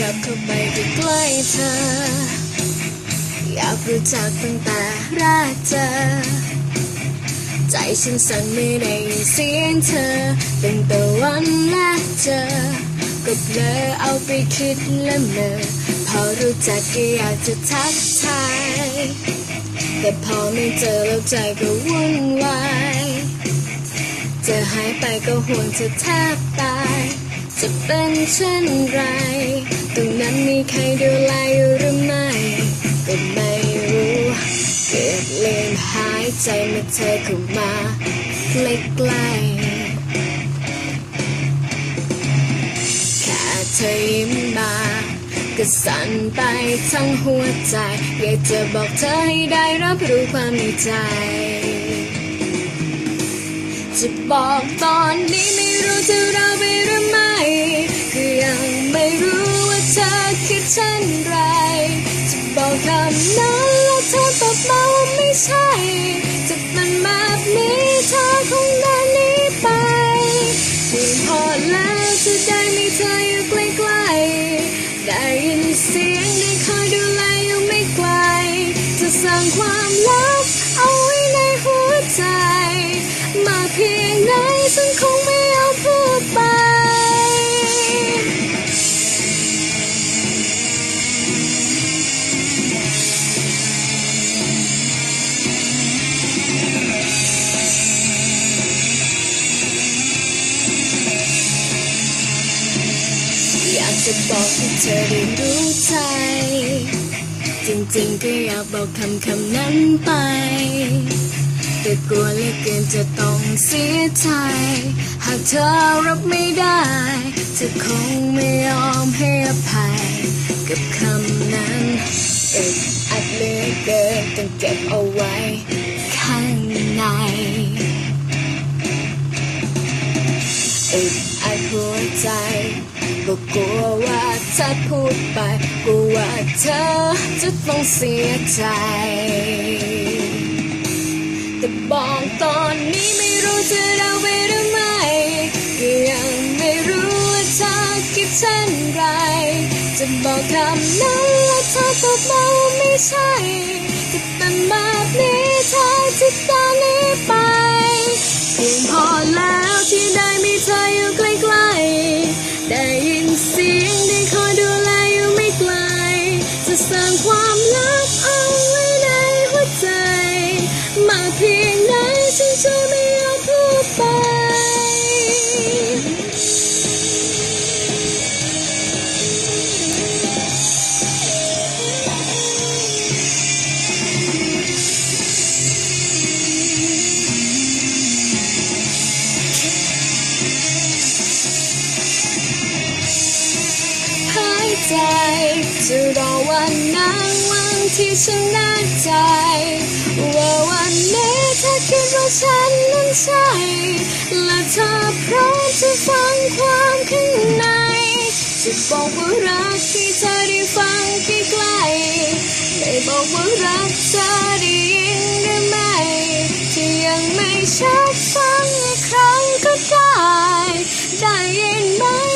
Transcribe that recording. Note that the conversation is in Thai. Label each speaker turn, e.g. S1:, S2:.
S1: ยับเข้าไปใกล้เธอ อยากรู้จักตั้งแต่แรกเจอ ใจฉันสั่นไม่ได้ยินเสียงเธอตั้งแต่วันแรกเจอก็เผลอเอาไปคิดและเมื่อพอรู้จักก็อยากจะทักทายแต่พอไม่เจอแล้วใจก็วุ่นวายจะหายไปก็ห่วงจะแทบตาย จะเป็นเช่นไร ตรงนั้นมีใครดูแลอยู่หรือไม่ก็ไม่รู้ เกิดลืมหายใจเมื่อเธอเข้ามาใกล้ๆแค่เธอยิ้มมาก็สั่นไปทั้งหัวใจ อยากจะบอกเธอให้ได้รับรู้ความในใจ จะบอกตอนนี้ไม่รู้จะเราไป ฉันคงไม่ยอมพูดไป อยากจะบอกให้เธอได้รู้ใจ จริงๆก็อยากบอกคำคำนั้นไป แต่กลัวเหลือเกินจะต้องเสียใจ หากเธอรับไม่ได้จะคงไม่ยอมให้อภัย กับคำนั้นอึดอัดเหลือเกินต้องเก็บเอาไว้ ข้างในอึดอัดหัวใจก็กลัวว่าถ้าพูดไปกลัวว่าเธอจะต้องเสียใจ แต่บอกตอนนี้ไม่รู้จะเดาไปหรือไม่ก็ยังไม่รู้ว่าเธอคิดเช่นไร จะบอกคำนั้นและเธอตอบมาไม่ใช่ จะเป็นแบบนี้เธอจะตามนี้ไปเพียงพอแล้วที่ได้มีเธออยู่ใกล้ๆ ได้ยินเสียงได้คอยดูแลอยู่ไม่ไกล จะสร้างความลับ ใจ จะรอวันนั้นวันที่ฉันแน่ใจว่าวันนี้เธอคิดว่าฉันนั้นใช่ และเธอพร้อมจะฟังความข้างใน จะบอกว่ารักที่เธอได้ฟังใกล้ๆไม่บอกว่ารักเธอได้ยินหรือไม่ที่ยังไม่ชัดฟังอีกครั้งก็ได้ ได้ไหม